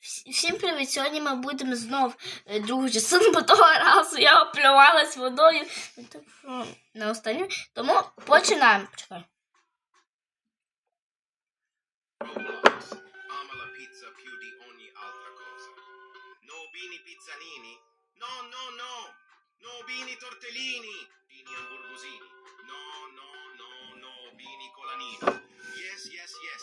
Всім привіт! Сьогодні ми будемо знов другу частину, бо того разу я оплювалась водою на останню. Тому починаємо. Чекай. Yes, yes, yes.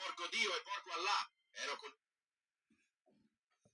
Porco Dio e porco Allah. Ero con